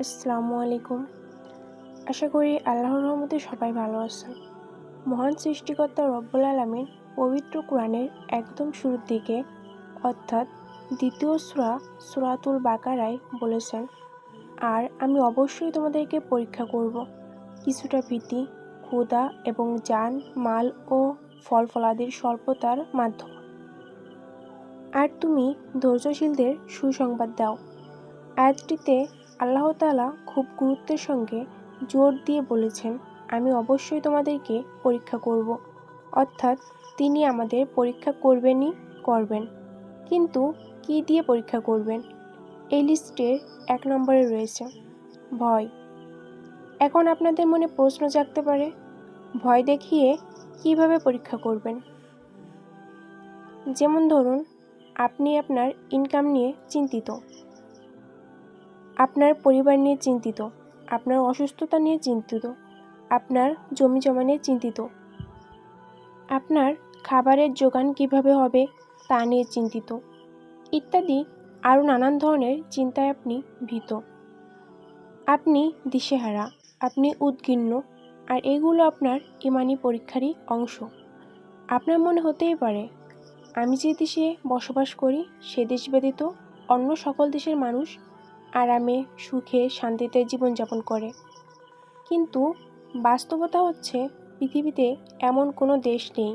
আসসালামু আলাইকুম। আশা করি আল্লাহর রহমতে সবাই ভালো আছেন। মহান সৃষ্টিকর্তা রব্বুল আলমিন পবিত্র কোরআনের একদম শুরুর দিকে, অর্থাৎ দ্বিতীয় সুরা, সুরাতুল বাকারায় বলেছেন, আর আমি অবশ্যই তোমাদেরকে পরীক্ষা করব। কিছুটা ভীতি ক্ষুদা এবং যান, মাল ও ফল ফলাদির স্বল্পতার মাধ্যমে। আর তুমি ধৈর্যশীলদের সুসংবাদ দাও। আয়াতটিতে আল্লাহ তালা খুব গুরুত্বের সঙ্গে জোর দিয়ে বলেছেন, আমি অবশ্যই তোমাদেরকে পরীক্ষা করব। অর্থাৎ তিনি আমাদের পরীক্ষা করবেনই করবেন। কিন্তু কি দিয়ে পরীক্ষা করবেন? এই লিস্টের এক নম্বরে রয়েছে, ভয়। এখন আপনাদের মনে প্রশ্ন জাগতে পারে, ভয় দেখিয়ে কীভাবে পরীক্ষা করবেন? যেমন ধরুন, আপনি আপনার ইনকাম নিয়ে চিন্তিত। আপনার পরিবার নিয়ে চিন্তিত, আপনার অসুস্থতা নিয়ে চিন্তিত, আপনার জমি জমা নিয়ে চিন্তিত। আপনার খাবারের যোগান কীভাবে হবে তা নিয়ে চিন্তিত। ইত্যাদি আরও নানান ধরনের চিন্তায় আপনি ভীত। আপনি দিশেহারা, আপনি উদ্গিন্ন, আর এগুলো আপনার ইমানি পরীক্ষারই অংশ। আপনার মনে হতেই পারে, আমি যে দেশে বসবাস করি, সে দেশ ব্যতীত অন্য সকল দেশের মানুষ আরামে, সুখে, শান্তিতে জীবনযাপন করে। কিন্তু বাস্তবতা হচ্ছে, পৃথিবীতে এমন কোনো দেশ নেই,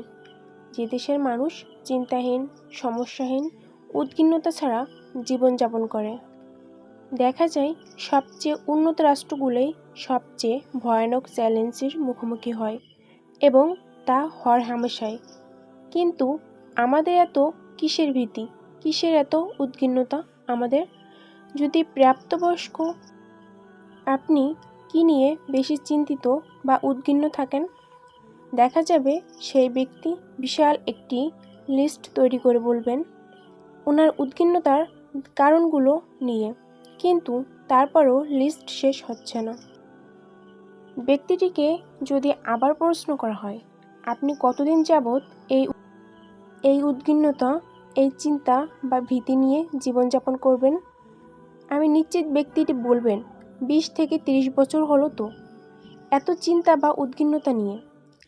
যে দেশের মানুষ চিন্তাহীন, সমস্যাহীন উদ্গিন্নতা ছাড়া জীবনযাপন করে। দেখা যায়, সবচেয়ে উন্নত রাষ্ট্রগুলোই সবচেয়ে ভয়ানক চ্যালেঞ্জের মুখোমুখি হয়, এবং তা হর হামেশায় কিন্তু আমাদের এত কিসের ভীতি, কিসের এত উদ্গিন্নতা আমাদের যদি প্রাপ্তবয়স্ক আপনি কি নিয়ে বেশি চিন্তিত বা উদ্গিন্ন থাকেন? দেখা যাবে সেই ব্যক্তি বিশাল একটি লিস্ট তৈরি করে বলবেন, ওনার উদ্গিন্নতার কারণগুলো নিয়ে। কিন্তু তারপরও লিস্ট শেষ হচ্ছে না। ব্যক্তিটিকে যদি আবার প্রশ্ন করা হয়, আপনি কতদিন যাবৎ এই এই উদ্গিন্নতা এই চিন্তা বা ভীতি নিয়ে জীবনযাপন করবেন? আমি নিশ্চিত ব্যক্তিটি বলবেন, বিশ থেকে তিরিশ বছর হলো তো। এত চিন্তা বা উদ্গিন্নতা নিয়ে,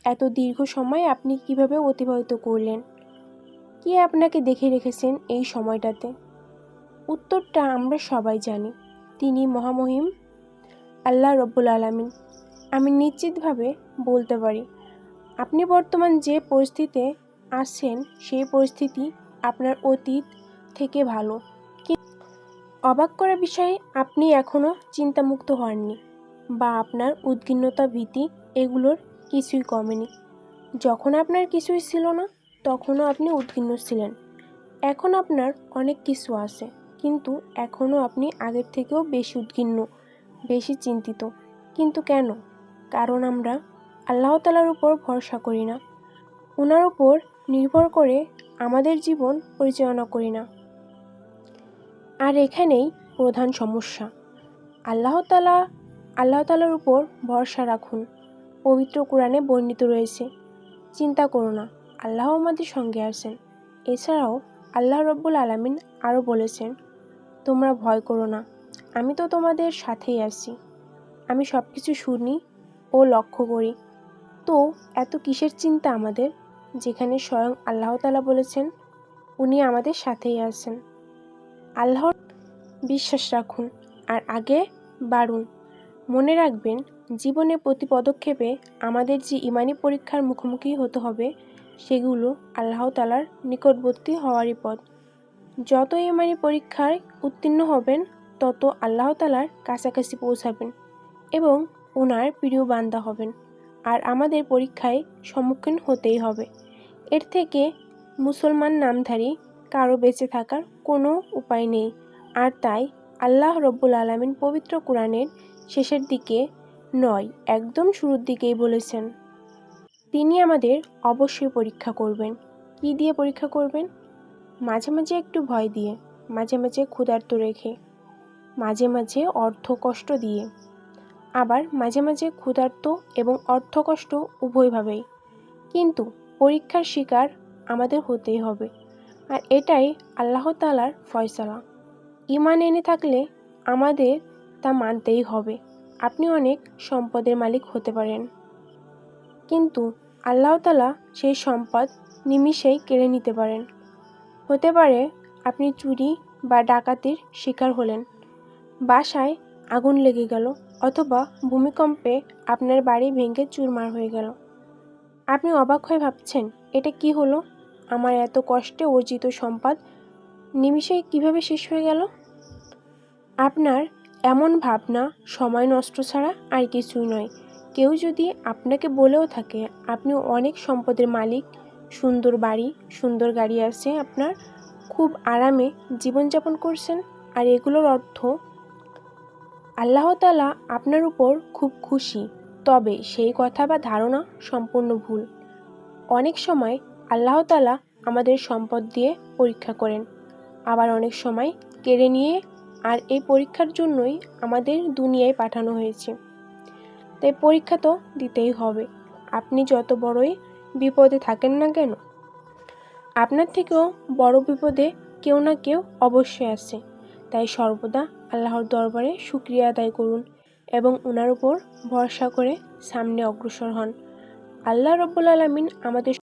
এত দীর্ঘ সময় আপনি কীভাবে অতিবাহিত করলেন? কে আপনাকে দেখে রেখেছেন এই সময়টাতে? উত্তরটা আমরা সবাই জানি, তিনি মহামহিম, আল্লাহ রব্বুল আলমিন। আমি নিশ্চিতভাবে বলতে পারি, আপনি বর্তমান যে পরিস্থিতিতে আছেন, সেই পরিস্থিতি আপনার অতীত থেকে ভালো। অবাক করা বিষয়ে আপনি এখনও চিন্তামুক্ত হননি বা আপনার উদ্গিন্নতা ভীতি এগুলোর কিছুই কমেনি। যখন আপনার কিছুই ছিল না, তখনও আপনি উদ্গিন্ন ছিলেন। এখন আপনার অনেক কিছু আছে, কিন্তু এখনও আপনি আগের থেকেও বেশি উদ্গিন্ন বেশি চিন্তিত। কিন্তু কেন? কারণ আমরা আল্লাহ তালার উপর ভরসা করি না। ওনার উপর নির্ভর করে আমাদের জীবন পরিচালনা করি না। আর এখানেই প্রধান সমস্যা। আল্লাহ তালা আল্লাহ তালার উপর ভরসা রাখুন। পবিত্র কোরআনে বর্ণিত রয়েছে, চিন্তা করো না, আল্লাহ আমাদের সঙ্গে আছেন। এছাড়াও আল্লাহ রব্বুল আলমিন আরও বলেছেন, তোমরা ভয় করো না, আমি তো তোমাদের সাথেই আছি। আমি সব কিছু শুনি ও লক্ষ্য করি। তো এত কিসের চিন্তা আমাদের, যেখানে স্বয়ং আল্লাহ তালা বলেছেন, উনি আমাদের সাথেই আছেন। আল্লাহর বিশ্বাস রাখুন আর আগে বাড়ুন। মনে রাখবেন, জীবনে প্রতি পদক্ষেপে আমাদের যে ইমানি পরীক্ষার মুখোমুখি হতে হবে, সেগুলো আল্লাহ তালার নিকটবর্তী হওয়ারই পথ। যত ইমানি পরীক্ষায় উত্তীর্ণ হবেন, তত আল্লাহ তালার কাছাকাছি পৌঁছাবেন এবং ওনার প্রিয় বান্দা হবেন আর আমাদের পরীক্ষায় সম্মুখীন হতেই হবে। এর থেকে মুসলমান নামধারী কারও বেঁচে থাকার কোনো উপায় নেই আর তাই আল্লাহ রব্বুল আলমিন পবিত্র কোরআনের শেষের দিকে নয়, একদম শুরুর দিকেই বলেছেন। তিনি আমাদের অবশ্যই পরীক্ষা করবেন। কি দিয়ে পরীক্ষা করবেন? মাঝে মাঝে একটু ভয় দিয়ে, মাঝে মাঝে ক্ষুধার্ত রেখে, মাঝে মাঝে অর্থ কষ্ট দিয়ে, আবার মাঝে মাঝে ক্ষুধার্ত এবং অর্থ কষ্ট উভয়ভাবেই। কিন্তু পরীক্ষার শিকার আমাদের হতেই হবে। আর এটাই আল্লাহ তালার ফয়সালা। ইমান এনে থাকলে আমাদের তা মানতেই হবে। আপনি অনেক সম্পদের মালিক হতে পারেন। কিন্তু আল্লাহ তালা সেই সম্পদ নিমিষেই কেড়ে নিতে পারেন। হতে পারে আপনি চুরি বা ডাকাতির শিকার হলেন। বাসায় আগুন লেগে গেল অথবা ভূমিকম্পে আপনার বাড়ি ভেঙে চুরমার হয়ে গেল। আপনি অবাক হয়ে ভাবছেন, এটা কি হলো? আমার এত কষ্টে অর্জিত সম্পদ নিমিষে কীভাবে শেষ হয়ে গেল? আপনার এমন ভাবনা সময় নষ্ট ছাড়া আর কিছুই নয়। কেউ যদি আপনাকে বলেও থাকে, আপনি অনেক সম্পদের মালিক, সুন্দর বাড়ি, সুন্দর গাড়ি আছে আপনার খুব আরামে জীবনযাপন করছেন আর এগুলোর অর্থ আল্লাহ তালা আপনার উপর খুব খুশি। তবে সেই কথা বা ধারণা সম্পূর্ণ ভুল। অনেক সময় আল্লাহ তালা আমাদের সম্পদ দিয়ে পরীক্ষা করেন। আবার অনেক সময় কেড়ে নিয়ে আর এই পরীক্ষার জন্যই আমাদের দুনিয়ায় পাঠানো হয়েছে। তাই পরীক্ষা তো দিতেই হবে। আপনি যত বড়ই বিপদে থাকেন না কেন? আপনার থেকেও বড় বিপদে কেউ না কেউ অবশ্যই আছে। তাই সর্বদা আল্লাহর দরবারে শুক্রিয়া আদায় করুন এবং ওনার উপর ভরসা করে সামনে অগ্রসর হন। আল্লাহ রব্বুল আলমিন আমাদের